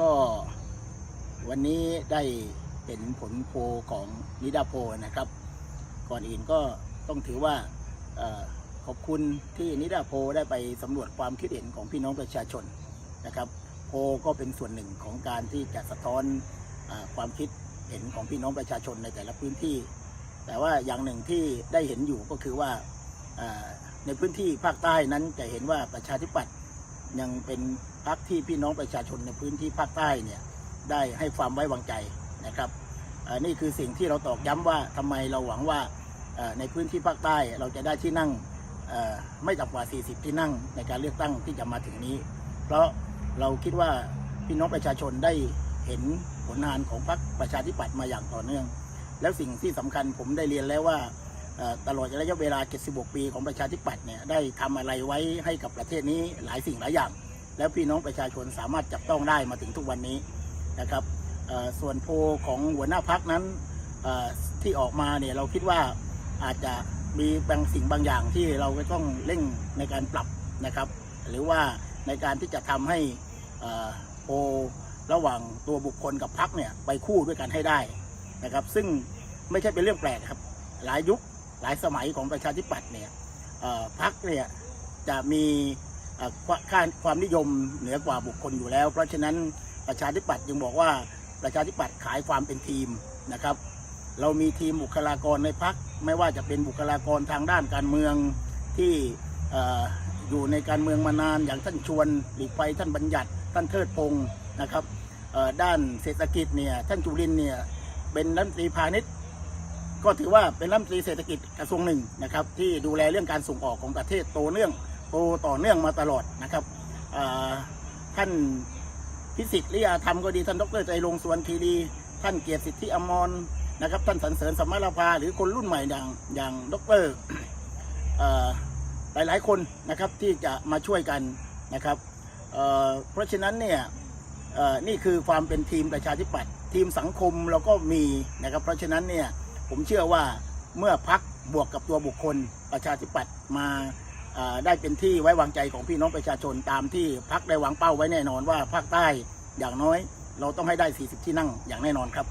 ก็วันนี้ได้เห็นผลโพของนิดาโพนะครับ ก่อนอื่นก็ต้องถือว่าขอบคุณที่นิดาโพได้ไปสำรวจความคิดเห็นของพี่น้องประชาชนนะครับ โพก็เป็นส่วนหนึ่งของการที่จะสะท้อนอความคิดเห็นของพี่น้องประชาชนในแต่ละพื้นที่ แต่ว่าอย่างหนึ่งที่ได้เห็นอยู่ก็คือว่าในพื้นที่ภาคใต้นั้นจะเห็นว่าประชาธิปัตย์ยังเป็น พรรคที่พี่น้องประชาชนในพื้นที่ภาคใต้เนี่ยได้ให้ความไว้วางใจนะครับอ่านี่คือสิ่งที่เราตอกย้ำว่าทำไมเราหวังว่าในพื้นที่ภาคใต้เราจะได้ที่นั่งไม่ต่ำกว่า 40 ที่นั่งในการเลือกตั้งที่จะมาถึงนี้ เพราะเราคิดว่าพี่น้องประชาชนได้เห็นผลงานของพรรคประชาธิปัตย์มาอย่างต่อเนื่อง แล้วสิ่งที่สำคัญผมได้เรียนแล้วว่าตลอดระยะเวลา 76 ปีของประชาธิปัตย์เนี่ยได้ทำอะไรไว้ให้กับประเทศนี้หลายสิ่งหลายอย่าง แล้วพี่น้องประชาชนสามารถจับต้องได้มาถึงทุกวันนี้นะครับส่วนโพของหัวหน้าพักนั้นที่ออกมาเนี่ยเราคิดว่าอาจจะมีบางสิ่งบางอย่างที่เราก็ต้องเร่งในการปรับนะครับ หรือว่าในการที่จะทำให้โพระหว่างตัวบุคคลกับพักเนี่ยไปคู่ด้วยกันให้ได้นะครับ ซึ่งไม่ใช่เป็นเรื่องแปลกครับ หลายยุคหลายสมัยของประชาธิปัตย์เนี่ยพักเนี่ยจะมี ควค่าความนิยมเหนือกว่าบุคคลอยู่แล้ว เพราะฉะนั้นประชาธิปัตย์จึงบอกว่าประชาธิปัตย์ขายความเป็นทีมนะครับ เรามีทีมบุคลากรในพักไม่ว่าจะเป็นบุคลากรทางด้านการเมืองที่อ่อยู่ในการเมืองมานานอย่างท่านชวนหลีกภัยท่านบัญญัติท่านเทิดพงศ์นะครับด้านเศรษฐกิจเนี่ยท่านจุรินเนี่ยเป็นรัฐมนตรีพาณิชย์ก็ถือว่าเป็นรัฐมนตรีเศรษฐกิจกระทรวงหนึ่งนะครับที่ดูแลเรื่องการส่งออกของประเทศโตเนื่อง โตต่อเนื่องมาตลอดนะครับท่านพิสิทธิ์ลิยาธรรมก็ดีท่านดรใจลงสวนคีรีท่านเกียรติสิทธิอมรนะครับ ท่านสรรเสริญสมรภาหรือคนรุ่นใหม่อย่างอย่างดรเอ่อหลายคนนะครับที่จะมาช่วยกันนะครับเเพราะฉะนั้นเนี่ยนี่คือความเป็นทีมประชาธิปัตย์ทีมสังคมเราก็มีนะครับ เพราะฉะนั้นเนี่ยผมเชื่อว่าเมื่อพักบวกกับตัวบุคคลประชาธิปัตย์มา ได้เป็นที่ไว้วางใจของพี่น้องประชาชนตามที่พักได้วางเป้าไว้แน่นอนว่าภาคใต้อย่างน้อย เราต้องให้ได้ 40 ที่นั่งอย่างแน่นอนครับ